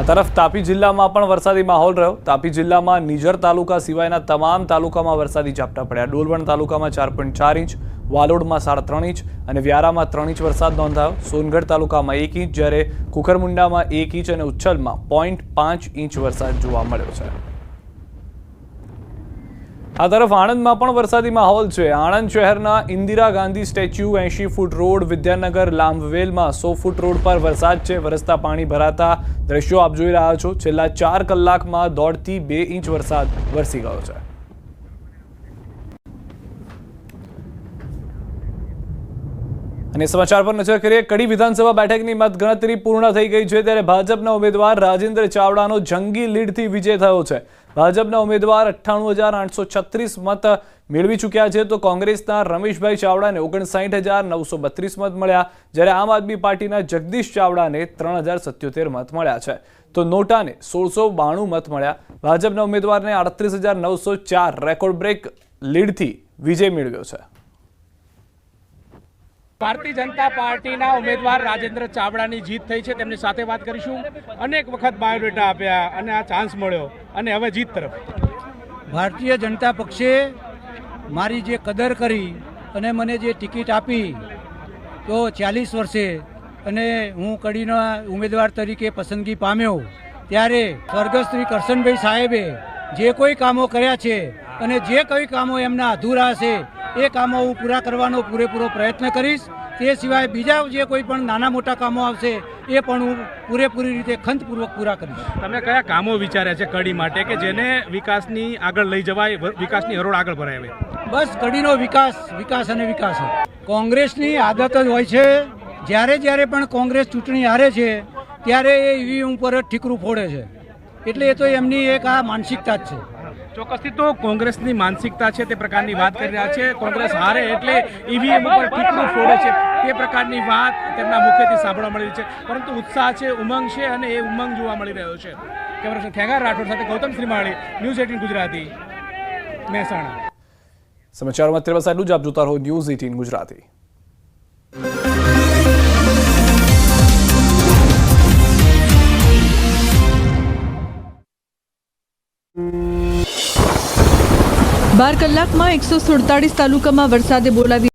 આ તરફ તાપી જિલ્લામાં પણ વરસાદી માહોલ રહ્યો. તાપી જિલ્લામાં નિઝર તાલુકા સિવાયના તમામ તાલુકામાં વરસાદી ઝાપટા પડ્યા. ડોલવણ તાલુકામાં ચાર પોઈન્ટ ચાર ઇંચ, વાલોડમાં સાડા ત્રણ ઇંચ અને વ્યારામાં ત્રણ ઇંચ વરસાદ નોંધાયો. સોનગઢ તાલુકામાં એક ઇંચ, જ્યારે કુકરમુંડામાં એક ઇંચ અને ઉચ્છલમાં પોઈન્ટ પાંચ ઇંચ વરસાદ જોવા મળ્યો છે. આ તરફ આણંદમાં પણ વરસાદી માહોલ છે. આણંદ શહેરના ઇન્દિરા ગાંધી સ્ટેચ્યુ એંશી ફૂટ રોડ, વિદ્યાનગર લાંબવેલમાં સો ફૂટ રોડ પર વરસાદ છે. વરસતા પાણી ભરાતા દ્રશ્યો આપ જોઈ રહ્યા છો. છેલ્લા ચાર કલાકમાં દોઢથી બે ઇંચ વરસાદ વરસી ગયો છે. અને સમાચાર પર નજર કરીએ, કડી વિધાનસભા બેઠકની મતગણતરી પૂર્ણ થઈ ગઈ છે. ત્યારે ભાજપના ઉમેદવાર રાજેન્દ્ર ચાવડાનો જંગી લીડથી વિજય થયો છે. ભાજપના ઉમેદવાર અઠ્ઠાણું હજાર આઠસો છત્રીસ મત મેળવી ચૂક્યા છે. તો કોંગ્રેસના રમેશભાઈ ચાવડાને ઓગણસાઠ હજાર નવસો બત્રીસ મત મળ્યા. જ્યારે આમ આદમી પાર્ટીના જગદીશ ચાવડાને ત્રણ હજાર સત્યોતેર મત મળ્યા છે. તો નોટાને સોળસો બાણું મત મળ્યા. ભાજપના ઉમેદવારને આડત્રીસ હજાર નવસો ચાર રેકોર્ડ બ્રેક લીડથી વિજય મેળવ્યો છે. ભારતીય જનતા પાર્ટીના ઉમેદવાર રાજેન્દ્ર ચાવડાની જીત થઈ છે, તેમની સાથે વાત કરીશું. અનેક વખત બાયોડેટા આપ્યા અને આ ચાન્સ મળ્યો. અને હવે જીત તરફ. ભારતીય જનતા પક્ષે મારી જે કદર કરી અને મને જે ટિકિટ આપી, તો ચાલીસ વર્ષે અને હું કડીના ઉમેદવાર તરીકે પસંદગી પામ્યો. ત્યારે સ્વર્ગસ્થ શ્રી કરશનભાઈ સાહેબે જે કોઈ કામો કર્યા છે અને જે કોઈ કામો એમના અધૂરા હશે એ કામો હું પૂરા કરવાનો પૂરેપૂરો પ્રયત્ન કરીશ. તે સિવાય બીજા જે કોઈ પણ નાના મોટા કામો આવશે એ પણ હું પૂરેપૂરી રીતે ખંતપૂર્વક પૂરા કરીશ. તમે કયા કામો વિચાર્યા છે કડી માટે કે જેને વિકાસની આગળ લઈ જવાય વિકાસની હરોળ આગળ ભરાય બસ કડીનો વિકાસ વિકાસ અને વિકાસ કોંગ્રેસની આદત જ હોય છે જ્યારે જ્યારે પણ કોંગ્રેસ ચૂંટણી હારે છે ત્યારે એ ઈવીએમ ઉપર જ ઠીકરું ફોડે છે. એટલે એ તો એમની એક આ માનસિકતા જ છે. ચોક્કસથી તો કોંગ્રેસની માનસિકતા છે તે પ્રકારની વાત કરી રહ્યા છે. કોંગ્રેસ હારે એટલે ઈવીએમ ઉપર ટીકડું ફોડે છે. તે પ્રકારની વાત તેમના મુખેથી સાંભળવા મળી રહી છે. પરંતુ ઉત્સાહ છે, ઉમંગ છે અને એ ઉમંગ જોવા મળી રહ્યો છે. કેમેરા ખેગાર રાઠોડ સાથે ગૌતમ શ્રીમાળી, ન્યૂઝ એટીન ગુજરાતી, મહેસાણા. સમાચારમાં અત્યારે બસ આટલું જ આપ જોતા રહો ન્યૂઝ એટીન ગુજરાતી. બાર કલાકમાં એકસો સુડતાલીસ તાલુકામાં વરસાદે બોલાવી